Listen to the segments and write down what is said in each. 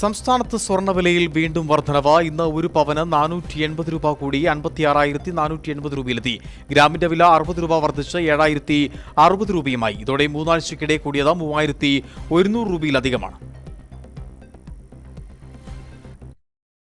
സംസ്ഥാനത്ത് സ്വർണവിലയിൽ വീണ്ടും വർധനവ്. ഇന്ന് ഒരു പവന് നാനൂറ്റി എൺപത് രൂപ കൂടി അൻപത്തി ആറായിരത്തി നാനൂറ്റി എൺപത് രൂപയിലെത്തി. ഗ്രാമിന്റെ വില അറുപത് രൂപ വർദ്ധിച്ച് ഏഴായിരത്തി അറുപത് രൂപയുമായി. ഇതോടെ മൂന്നാഴ്ചയ്ക്കിടെ കൂടിയത് മൂവായിരത്തി ഒരുന്നൂറ് രൂപയിലധികമാണ്.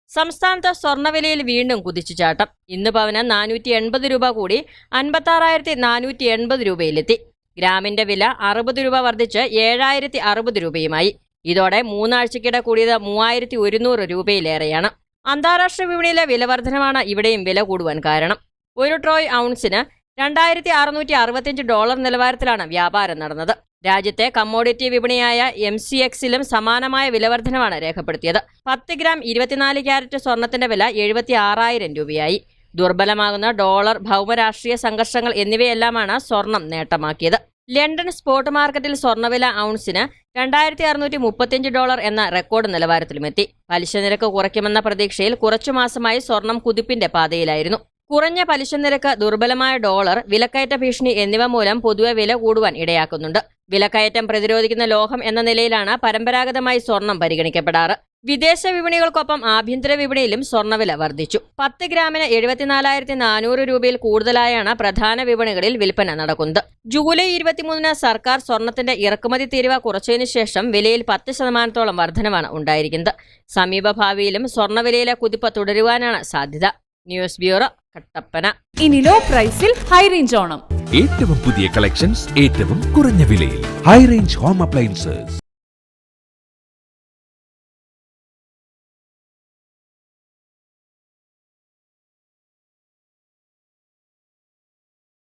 സംസ്ഥാനത്ത് സ്വർണവിലയിൽ വീണ്ടും കുതിച്ചുചാട്ടം ഇന്ന് പവന് നാനൂറ്റി എൺപത് രൂപ കൂടി അൻപത്താറായിരത്തി നാനൂറ്റി എൺപത് രൂപയിലെത്തി. ഗ്രാമിന്റെ വില അറുപത് രൂപ വർദ്ധിച്ച് ഏഴായിരത്തി അറുപത് രൂപയുമായി. ഇതോടെ മൂന്നാഴ്ചക്കിടെ കൂടിയത് മൂവായിരത്തി ഒരുന്നൂറ് രൂപയിലേറെയാണ്. അന്താരാഷ്ട്ര വിപണിയിലെ വിലവർധനമാണ് ഇവിടെയും വില കൂടുവാൻ കാരണം. ഒരു ട്രോയ് ഔൺസിന് രണ്ടായിരത്തി അറുന്നൂറ്റി അറുപത്തിയഞ്ച് ഡോളർ നിലവാരത്തിലാണ് വ്യാപാരം നടന്നത്. രാജ്യത്തെ കമ്മോഡിറ്റി വിപണിയായ എം സി എക്സിലും സമാനമായ വിലവർധനമാണ് രേഖപ്പെടുത്തിയത്. പത്ത് ഗ്രാം ഇരുപത്തിനാല് ക്യാരറ്റ് സ്വർണത്തിന്റെ വില എഴുപത്തി ആറായിരം രൂപയായി. ദുർബലമാകുന്ന ഡോളർ ഭൗമരാഷ്ട്രീയ സംഘർഷങ്ങൾ എന്നിവയെല്ലാമാണ് സ്വർണം നേട്ടമാക്കിയത്. ലണ്ടൻ സ്പോട്ട് മാർക്കറ്റിൽ സ്വർണവില ഔൺസിന് രണ്ടായിരത്തി അറുന്നൂറ്റി മുപ്പത്തിയഞ്ച് ഡോളർ എന്ന റെക്കോർഡ് നിലവാരത്തിലുമെത്തി. പലിശ നിരക്ക് കുറയ്ക്കുമെന്ന പ്രതീക്ഷയിൽ കുറച്ചു മാസമായി സ്വർണം കുതിപ്പിന്റെ പാതയിലായിരുന്നു. കുറഞ്ഞ പലിശ നിരക്ക് ദുർബലമായ ഡോളർ വിലക്കയറ്റ ഭീഷണി എന്നിവ മൂലം പൊതുവെ വില കൂടുവാൻ ഇടയാക്കുന്നുണ്ട്. വിലക്കയറ്റം പ്രതിരോധിക്കുന്ന ലോഹം എന്ന നിലയിലാണ് പരമ്പരാഗതമായി സ്വർണം പരിഗണിക്കപ്പെടാറ്. വിദേശ വിപണികൾക്കൊപ്പം ആഭ്യന്തര വിപണിയിലും സ്വർണവില വർദ്ധിച്ചു. പത്ത് ഗ്രാമിന് എഴുപത്തിനാലായിരത്തി നാനൂറ് രൂപയിൽ കൂടുതലായാണ് പ്രധാന വിപണികളിൽ വിൽപ്പന നടക്കുന്നത്. ജൂലൈ ഇരുപത്തിമൂന്നിന് സർക്കാർ സ്വർണത്തിന്റെ ഇറക്കുമതി തീരുവ കുറച്ചതിനു ശേഷം വിലയിൽ പത്ത് ശതമാനത്തോളം വർധനവാണ് ഉണ്ടായിരിക്കുന്നത്. സമീപഭാവിയിലും സ്വർണവിലയിലെ കുതിപ്പ് തുടരുവാനാണ് സാധ്യത. News bureau Kattappana. ഇനി ലോ പ്രൈസിൽ ഹൈ റേഞ്ച് ഓണം. ഏറ്റവും പുതിയ കളക്ഷൻസ് ഏറ്റവും കുറഞ്ഞ വിലയിൽ. High range home appliances